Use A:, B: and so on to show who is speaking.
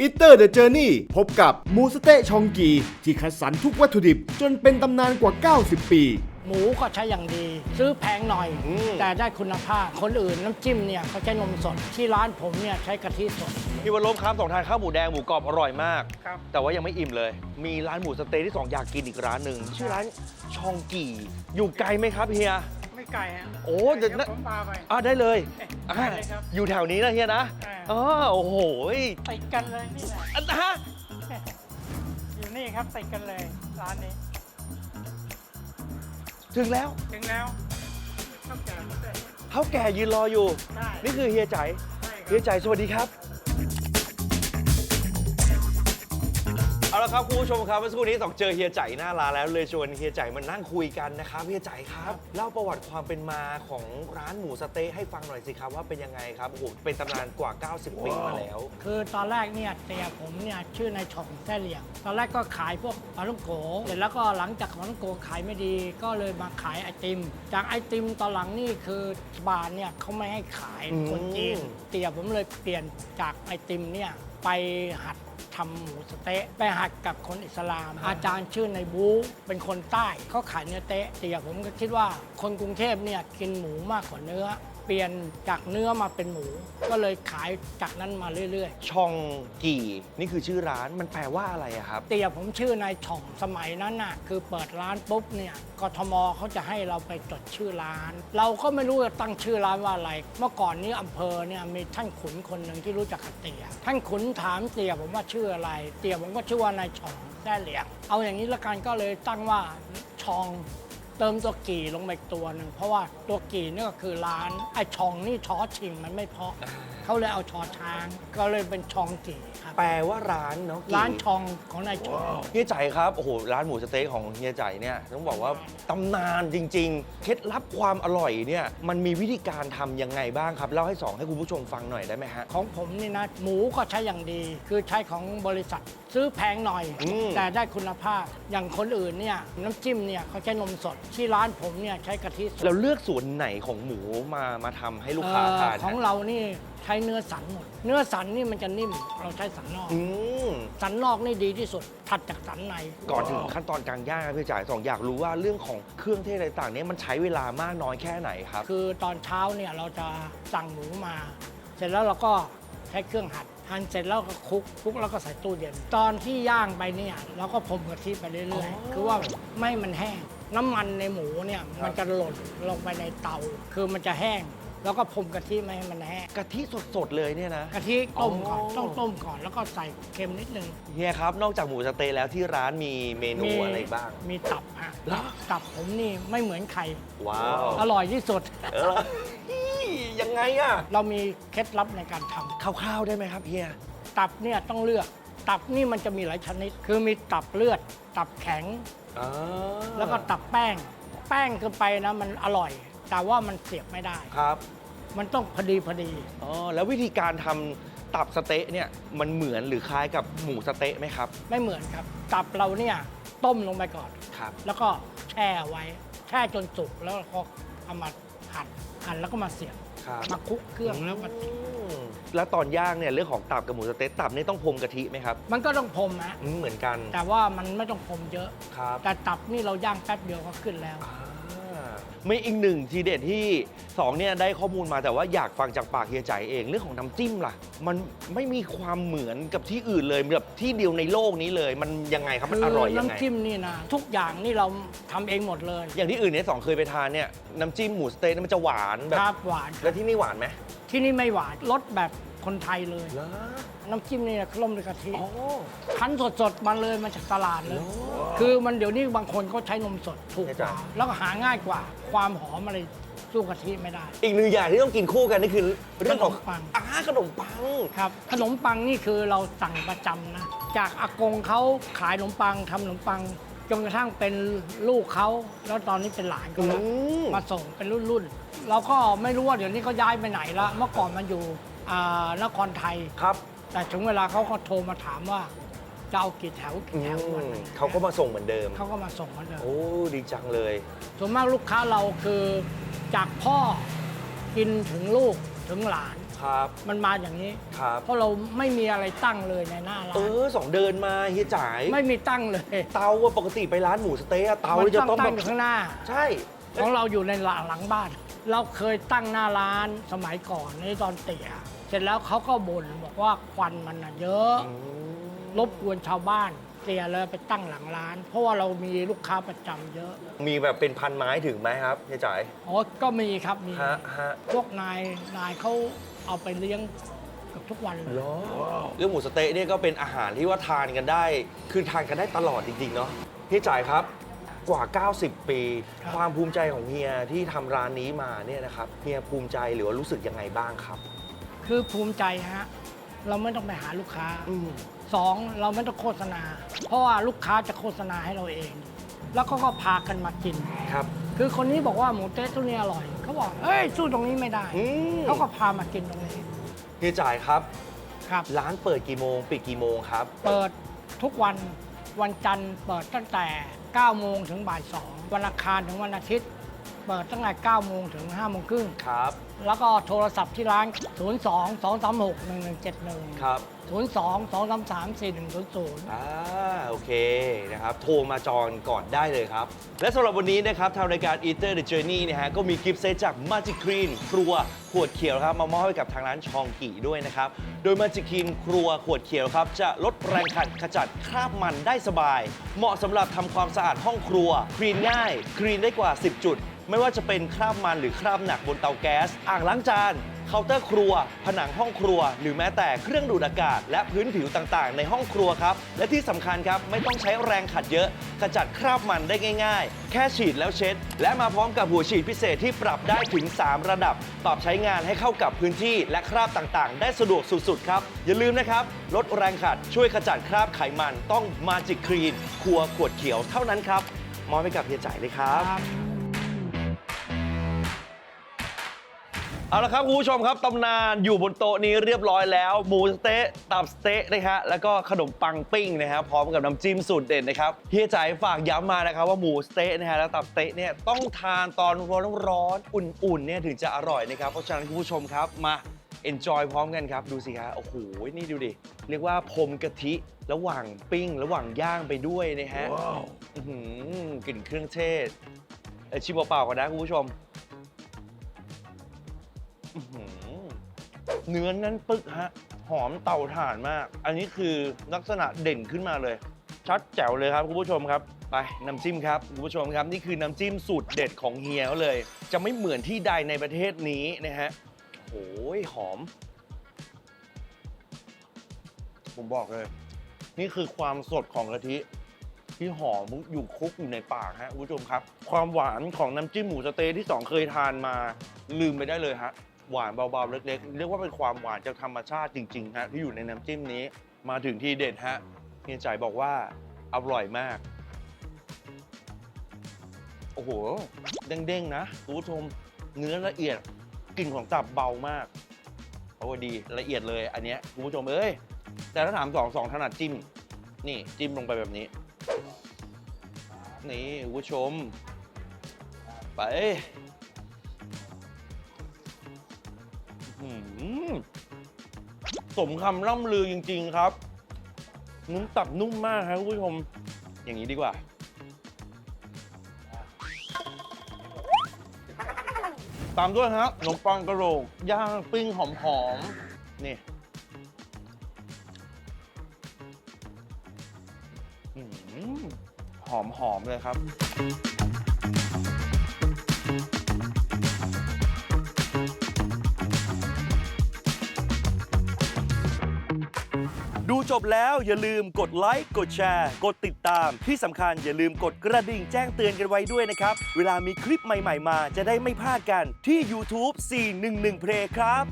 A: อิเตอร์เดอะเจอร์นี่พบกับหมูสะเต๊ะชองกี ที่คัดสรรทุกวัตถุดิบจนเป็นตำนานกว่า 90 ปี
B: หมูก็ใช้อย่างดี ซื้อแพงหน่อย
A: อืม
B: แต่ได้คุณภาพ คนอื่นน้ำจิ้มเนี่ยเขาใช้นมสด ที่ร้านผมเนี่ยใช้กะทิสด
C: พี่วันลบครับสองทานข้าวหมูแดงหมูกรอบอร่อยมาก
B: ครับ
C: แต่ว่ายังไม่อิ่มเลย มีร้านหมูสะเต๊ะที่สองอยากกินอีกร้านหนึ่งชื่อร้านชองกี่ อยู่ไกลไหมครับเฮีย
B: ไม่ไกลฮะ
C: โอ้เดี๋ยวนะ
B: ผมพาไป
C: อะได้เลย
B: ได้
C: อะ
B: เลยครับ
C: อยู่แถวนี้นะเฮียนะ
B: อ่า
C: อ๋อโอ้โหย
B: ติดกันเลยนี่แหละ
C: อันฮะ
B: อยู่นี่ครับติดกันเลยร้านนี้
C: ถึงแล้ว
B: ถึงแล้วข้าวแกงด้วย
C: เท่าแก่ยืนรออยู่
B: ใช่
C: นี่คือเฮียใจ
B: ใช่ค
C: เฮี
B: รั
C: ย
B: บ
C: ใจสวัสดีครับ เอาละครับคุณผู้ชมครับเมื่อสักครู่นี้ต้องเจอเฮียใจหน้าร้านแล้วเลยชวนเฮียใจมานั่งคุยกันนะครับเฮียใจครับเล่าประวัติความเป็นมาของร้านหมูสะเต๊ะให้ฟังหน่อยสิครับว่าเป็นยังไงครับโอ้โหเป็นตำนานกว่า 90 ปีมาแล้ว
B: คือตอนแรกเนี่ยเตียผมเนี่ยชื่อนายช่องแท่เหลียง ตอนแรกก็ขายพวกปลาท่องโกเสร็จแล้วก็หลังจากปลาท่องโกขายไม่ดี ก็เลยมาขายไอติม จากไอติมตอนหลังนี่คือบาร์เนี่ยเขาไม่ให้ขาย
C: อืม
B: คนจีน เตียผมเลยเปลี่ยนจากไอติมเนี่ยไปหัด ทำหมูสะเต๊ะไปหัดกับคนอิสลาม อาจารย์ชื่อนายบูเป็นคนใต้เขาขายเนื้อเต๊ะเตียผมก็คิดว่าคนกรุงเทพเนี่ยกินหมูมากกว่าเนื้อ เปลี่ยนจากเนื้อมาเป็นหมู ก็เลยขายจากนั้นมาเรื่อยๆ
C: ชองกี่นี่คือชื่อร้านมันแปลว่าอะไรอะครับ
B: เตียผมชื่อนายช่องสมัยนั้นน่ะคือเปิดร้านปุ๊บเนี่ยกทมเขาจะให้เราไปจดชื่อร้าน เราก็ไม่รู้จะตั้งชื่อร้านว่าอะไร เมื่อก่อนนี้อำเภอเนี่ยมีท่านขุนคนหนึ่งที่รู้จักกับเตียท่านขุนถามเตียผมว่าชื่ออะไร เตียผมก็ชื่อว่านายช่องแท้เหลียงเอาอย่างนี้ละกันก็เลยตั้งว่าช่อง เติมตัวกี่ลงไปอีกตัวหนึ่งเพราะว่าตัวกี่นี่ก็คือร้านไอ้ช่องนี่ช้อชิงมันไม่เพาะ เขาเลยเอาชอช้าง ก็เลยเป็นช่องกี่ครับ
C: แปลว่าร้านเนาะกี่
B: ร้านช่องของนายช่อง
C: เฮียใจครับโอ้โหร้านหมูสะเต๊ะของเฮียใจเนี่ยต้องบอกว่าตำนานจริง ๆ เคล็ดลับความอร่อยเนี่ยมันมีวิธีการทำยังไงบ้างครับเล่าให้สองให้คุณผู้ชมฟังหน่อยได้ไหมฮะ
B: ของผมนี่นะ หมูก็ใช้อย่างดี คือใช้ของบริษัทซื้อแพงหน่อย
C: อืม
B: แต่ได้คุณภาพอย่างคนอื่นเนี่ยน้ำจิ้มเนี่ยเขาใช้นมสด ที่ร้านผมเนี่ยใช้กะทิสด
C: เราเลือกส่วนไหนของหมูมามาทำให้ลูกค้าทาน
B: เอ่อของ
C: ฮะ
B: เรานี่ใช้เนื้อสันหมด เนื้อสันนี่มันจะนิ่ม เราใช้สันนอก
C: อืม
B: สันนอกนี่ดีที่สุด ถัดจากสันใน
C: ก่อนถึงขั้นตอนการย่างครับพี่จ่ายสองอยากรู้ว่าเรื่องของเครื่องเทศอะไรต่างๆเนี่ยมันใช้เวลามากน้อยแค่ไหนครับ
B: คือตอนเช้าเนี่ยเราจะสั่งหมูมา เสร็จแล้วเราก็ใช้เครื่องหั่นหั่นเสร็จแล้วก็คลุกคลุกแล้วก็ใส่ตู้เย็น ตอนที่ย่างไปเนี่ยเราก็พรมกะทิไปเรื่อย
C: อ๋อ
B: ๆคือว่าไม่ให้มันแห้ง น้ำมันในหมูเนี่ยมันจะหล่นลงไปในเตา คือมันจะแห้ง แล้วก็พรมกะทิไม่ให้มันแห้ง
C: กะทิสดๆเลยเนี่ยนะ
B: กะทิต้มก่อน
C: อ๋อ
B: ต้องต้มก่อนแล้วก็ใส่เค็มนิดนึง
C: เฮียครับ นอกจากหมูสะเต๊ะแล้วที่ร้านมีเมนูอะไรบ้าง
B: มีตับฮะ
C: เหรอ
B: ตับผมนี่ไม่เหมือนใคร
C: ว้าว
B: อร่อยที่สุด
C: เออยังไงอะ
B: เรามีเคล็ดลับในการทำ
C: คร่าวๆได้ไหมครับเฮีย
B: ตับเนี่ยต้องเลือก ตับนี่มันจะมีหลายชนิด คือมีตับเลือด ตับแข็ง แล้วก็ตับแป้ง แป้งคือไปนะมันอร่อย แต่ว่ามันเสียบไม่ได้
C: ครับ
B: มันต้องพอดีพอดี
C: อ๋อแล้ววิธีการทำตับสะเต๊ะเนี่ยมันเหมือนหรือคล้ายกับหมูสะเต๊ะไหมครับ
B: ไม่เหมือนครับ ตับเราเนี่ยต้มลงไปก่อน
C: ครับ
B: แล้วก็แช่ไว้ แช่จนสุกแล้วก็เอามาหั่นหั่นแล้วก็มาเสียบ
C: ครับ
B: มาคลุกเครื่องแล้วมา
C: อืมแล้วตอนย่างเนี่ยเรื่องของตับกับหมูสะเต๊ะตับนี่ต้องพรมกะทิไหมครับ
B: มันก็ต้องพรมฮะ
C: อืมเหมือนกัน
B: แต่ว่ามันไม่ต้องพรมเยอะ
C: ครับ
B: แต่ตับนี่เราย่างแป๊บเดียวก็ขึ้นแล้ว
C: อ่าไม่อีกหนึ่งทีเด็ดที่สองเนี่ยได้ข้อมูลมาแต่ว่าอยากฟังจากปากเฮียใจเองเรื่องของน้ำจิ้มล่ะ มันไม่มีความเหมือนกับที่อื่นเลยแบบที่เดียวในโลกนี้เลย มันยังไงครับมันอร่อยยังไง
B: น้ำจิ้มนี่นะทุกอย่างนี่เราทำเองหมดเลย
C: อย่างที่อื่นเนี่ยสองเคยไปทานเนี่ยน้ำจิ้มหมูสะเต๊ะเนี่ยมันจะหวานแบบ
B: ครับหวาน
C: แล้วที่นี่หวานไหม
B: ที่นี่ไม่หวานรสแบบ คนไทยเลย
C: เหรอ
B: น้ำจิ้มนี่นะต้มด้วยกะทิ
C: อ๋อ
B: คั้นสดๆมาเลยมาจากตลาดเลย
C: โอ้
B: คือมันเดี๋ยวนี้บางคนเขาใช้นมสดถูกกว่า
C: ใช่จ้ะ
B: แล้วก็หาง่ายกว่า ความหอมอะไรสู้กะทิไม่ได้
C: อีกหนึ่งอย่างที่ต้องกินคู่กันนี่คือเรื่องของ
B: ขนมปัง
C: อ่าขนมปัง
B: ครับ ขนมปังนี่คือเราสั่งประจำนะ จากอากงเขาขายขนมปังทำขนมปังจนกระทั่งเป็นลูกเขาแล้วตอนนี้เป็นหลานเขาแล้ว
C: อืม
B: มาส่งเป็นรุ่นๆเราก็ไม่รู้ว่าเดี๋ยวนี้เขาย้ายไปไหนละเมื่อก่อนมันอยู่ อ่านครไทย
C: ครับ
B: แต่ถึงเวลาเขาก็โทรมาถามว่าจะเอากี่แถว
C: อื
B: กี่แถววัน
C: ม
B: ไหน
C: เขาก็มาส่งเหมือนเดิม
B: เขาก็มาส่งเหมาเดิม
C: โอ้ดีจังเลย
B: ส่วนมากลูกค้าเราคือจากพ่อกินถึงลูกถึงหลาน
C: ครับ
B: มันมาอย่างนี้
C: ครับ
B: เพราะเราไม่มีอะไรตั้งเลยในหน้าร้า
C: เอนอสองเดินมาเฮียจ่าย
B: ไม่มีตั้งเลย
C: เตาอะปกติไปร้านหมูสะเต๊ะอะเตา
B: มัน
C: จะ
B: ต้อง
C: ต้อง
B: ตั้
C: แบ
B: ง
C: บ
B: อยู่ข้างหน้า
C: ใช่
B: ของเราอยู่ในหลังหลังบ้าน เราเคยตั้งหน้าร้านสมัยก่อนในตอนเตี่ย เสร็จแล้วเขาก็บ่นบอกว่าควันมันน่ะเยอะ
C: อืม
B: รบกวนชาวบ้านเตี่ยเลยไปตั้งหลังร้าน เพราะว่าเรามีลูกค้าประจำเยอะ
C: มีแบบเป็นพันไม้ถึงไหมครับเฮียจ่าย
B: อ๋อก็มีครับมี
C: ฮะฮะ
B: พวกนายนายเขาเอาไปเลี้ยงเกับทุกวันเลย
C: เหรอเรื่องหมูสะเต๊ะเนี่ยก็เป็นอาหารที่ว่าทานกันได้ คือทานกันได้ตลอดจริงๆเนาะเฮียจ่ายครับกว่า 90 ปี ความภูมิใจของเฮียที่ทำร้านนี้มาเนี่ยนะครับเฮียภูมิใจหรือว่ารู้สึกยังไงบ้างครับ
B: คือภูมิใจฮะ เราไม่ต้องไปหาลูกค้า
C: อืม
B: สองเราไม่ต้องโฆษณา เพราะว่าลูกค้าจะโฆษณาให้เราเอง แล้วก็ก็พากันมากิน
C: ครับ
B: คือคนนี้บอกว่าหมูเต๊ะตัวนี้อร่อย เขาบอกเอ้ยสู้ตรงนี้ไม่ได้
C: อืม
B: เขาก็พามากินตรงนี้
C: เฮียจ่ายครับ
B: ครับ
C: ร้านเปิดกี่โมง ปิดกี่โมงครับ
B: เปิดทุกวันวันจันทร์เปิดตั้งแต่ 9 โมงถึงบ่าย 2 วันอังคารถึงวันอาทิตย์ เปิดตั้งแต่9โมงถึง5โมงครึ่ง
C: ครับ
B: แล้วก็โทรศัพท์ที่ร้าน 02 236 1171
C: ครับ
B: 02 233 4100
C: อ่าโอเคนะครับ โทรมาจองก่อนได้เลยครับ และสำหรับวันนี้นะครับ ทางรายการ Eater the Journey นะฮะก็มีกิฟต์เซตจาก Magic Clean ครัวขวดเขียวครับ มามอบให้กับทางร้านชองกีด้วยนะครับ โดย Magic Clean ครัวขวดเขียวครับ จะลดแรงขัดขจัดคราบมันได้สบาย เหมาะสำหรับทำความสะอาดห้องครัวคลีนง่ายคลีนได้กว่า 10 จุด ไม่ว่าจะเป็นคราบมันหรือคราบหนักบนเตาแก๊ส อ่างล้างจานเคาน์เตอร์ครัว ผนังห้องครัว หรือแม้แต่เครื่องดูดอากาศ และพื้นผิวต่างๆ ในห้องครัวครับ และที่สำคัญครับ ไม่ต้องใช้แรงขัดเยอะขจัดคราบมันได้ง่าย ๆ แค่ฉีดแล้วเช็ด และมาพร้อมกับหัวฉีดพิเศษที่ปรับได้ถึง 3 ระดับ ปรับใช้งานให้เข้ากับพื้นที่และคราบต่างๆ ได้สะดวกสุดๆครับ อย่าลืมนะครับ ลดแรงขัดช่วยขจัดคราบไขมัน ต้องมาจิกครีนครัวขวดเขียวเท่านั้นครับมอบให้กับเฮียจ่ายเลยครับ เอาละครับคุณผู้ชมครับตำนานอยู่บนโต๊ะนี้เรียบร้อยแล้ว หมูสะเต๊ะตับสเต๊ะนะฮะแล้วก็ขนมปังปิ้งนะฮะพร้อมกับน้ำจิ้มสูตรเด็ดนะครับเฮียใจฝากย้ำมานะครับว่าหมูสะเต๊ะนะฮะและตับสเต๊ะเนี่ยต้องทานตอนร้อนๆอุ่นๆเนี่ยถึงจะอร่อยนะครับเพราะฉะนั้นคุณผู้ชมครับมา enjoy พร้อมกันครับ ดูสิครับโอ้โหนี่ดูดิ เรียกว่าพรมกะทิระหว่างปิ้ง ระหว่างย่างไปด้วยนะฮะอื้อหือกลิ่นเครื่องเทศเอ้ยชิมเปล่าๆก่อนนะคุณผู้ชม อื้อหือเนื้อนั้นปึกฮะ หอมเต่าถ่านมาก อันนี้คือลักษณะเด่นขึ้นมาเลย ชัดแจ๋วเลยครับคุณผู้ชมครับ ไปน้ำจิ้มครับคุณผู้ชมครับ นี่คือน้ำจิ้มสูตรเด็ดของเฮียเขาเลย จะไม่เหมือนที่ใดในประเทศนี้นะฮะโอ้ยหอม ผมบอกเลย นี่คือความสดของกะทิ ที่หอมอยู่คลุกอยู่ในปากฮะคุณผู้ชมครับ ความหวานของน้ำจิ้มหมูสะเต๊ะที่สองเคยทานมาลืมไปได้เลยฮะ หวานเบาๆเล็กๆ เรียกว่าเป็นความหวานจากธรรมชาติจริงๆฮะที่อยู่ในน้ำจิ้มนี้ มาถึงที่เด็ดฮะเฮียใจายบอกว่าอร่อยมาก โอ้โห เด้งๆนะคุณผู้ชมเนื้อละเอียดกลิ่นของตับเบามากโอ้ดีละเอียดเลยอันเนี้ยคุณผู้ชมเอ้ยแต่ถ้าถามสองสองถนัดจิ้ม นี่จิ้มลงไปแบบนี้ นี่คุณผู้ชม ไป อื้อหือสมคำล่ำลือจริง ๆ ครับนุ่มตับนุ่มมากครับคุณผู้ชม อย่างนี้ดีกว่า ตามด้วยครับขนมปังกระโหลกย่างปิ้งหอมๆนี่อืมหอหอมๆเลยครับ ดูจบแล้วอย่าลืมกดไลค์กดแชร์ กดติดตาม ที่สำคัญอย่าลืมกดกระดิ่งแจ้งเตือนกันไว้ด้วยนะครับ เวลามีคลิปใหม่ ๆ มาจะได้ไม่พลาดกันที่ YouTube 411 Play ครับ